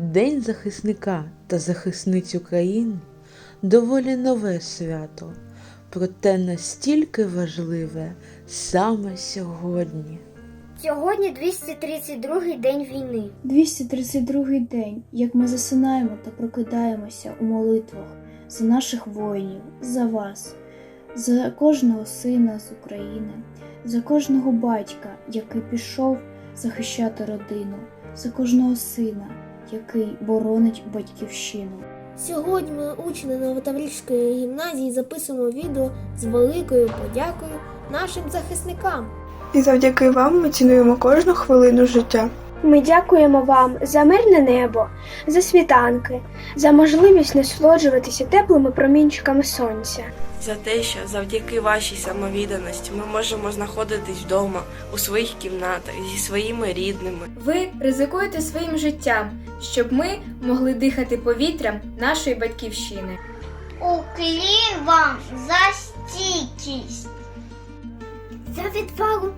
День захисника та захисниць України доволі нове свято, проте настільки важливе саме сьогодні. Сьогодні 232-й день війни. 232 день, як ми засинаємо та прокидаємося у молитвах за наших воїнів, за вас, за кожного сина з України, за кожного батька, який пішов захищати родину, за кожного сина, який боронить батьківщину. Сьогодні ми, учні Новотаврійської гімназії, записуємо відео з великою подякою нашим захисникам. І завдяки вам ми цінуємо кожну хвилину життя. Ми дякуємо вам за мирне небо, за світанки, за можливість насолоджуватися теплими промінчиками сонця. за те, що завдяки вашій самовідданості ми можемо знаходитись вдома у своїх кімнатах зі своїми рідними. Ви ризикуєте своїм життям, щоб ми могли дихати повітрям нашої батьківщини. Уклін вам за стійкість. За відвагу.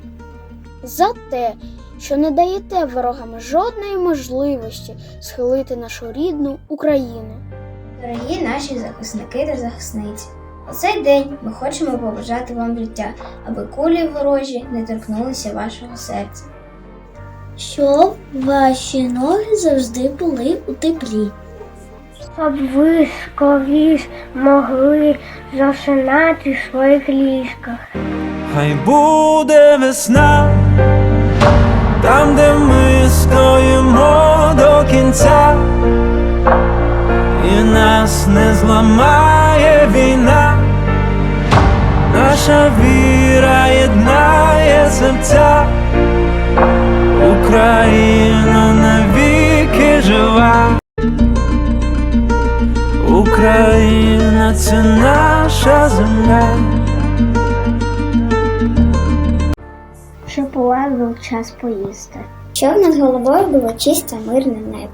За те, що не даєте ворогам жодної можливості схилити нашу рідну Україну. Дорогі наші захисники та захисниці. У цей день ми хочемо побажати вам життя, аби кулі ворожі не торкнулися вашого серця. Щоб ваші ноги завжди були у теплі. Щоб ви скоріш могли засинати в своїх ліжках. Хай буде весна, там, де ми стоїмо до кінця, і нас не зламає війна, наша віра єднає серця, Україна це наша земля. Щоб у був час поїсти. Щоб над головою було чисте мирне небо.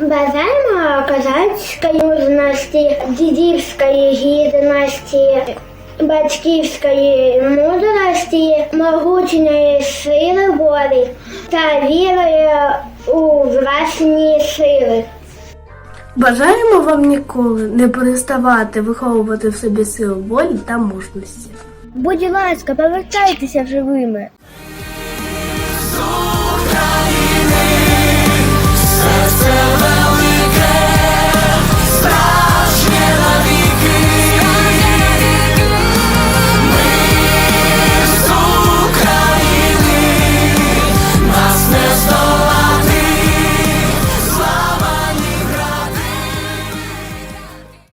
Бажаємо козацької мужності, дідівської гідності, батьківської мудрості, могутньої сили волі та віри у власні сили. Бажаємо вам ніколи не переставати виховувати в собі силу волі та мужності. Будь ласка, повертайтеся живими.